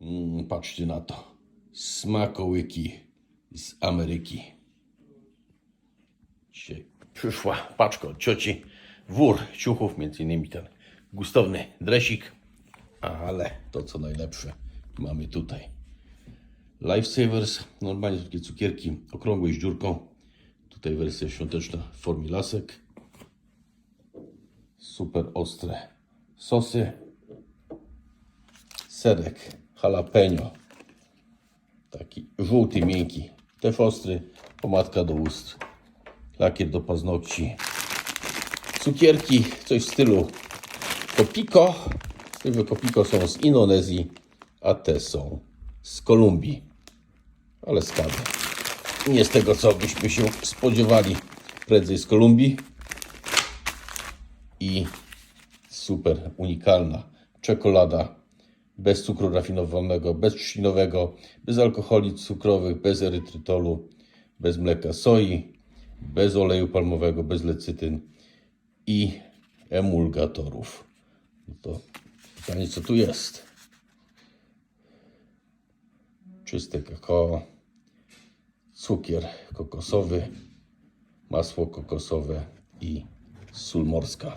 Mm, patrzcie na to. Smakołyki z Ameryki. Dzisiaj przyszła paczka od cioci. Wór ciuchów, między innymi ten gustowny dresik. Ale to co najlepsze mamy tutaj. Lifesavers, normalnie takie cukierki okrągłe z dziurką. Tutaj wersja świąteczna w formie lasek. Super ostre sosy. Serek jalapeno. Taki żółty, miękki. Też ostry. Pomadka do ust. Lakier do paznokci. Cukierki, coś w stylu Kopiko. Tylko Kopiko są z Indonezji, a te są z Kolumbii. Ale skadę. Nie z tego, co byśmy się spodziewali. Prędzej z Kolumbii. I super unikalna czekolada bez cukru rafinowanego, bez trzcinowego, bez alkoholi cukrowych, bez erytrytolu, bez mleka soi, bez oleju palmowego, bez lecytyn i emulgatorów. No to pytanie, co tu jest? Czyste kakao, cukier kokosowy, masło kokosowe i sól morska.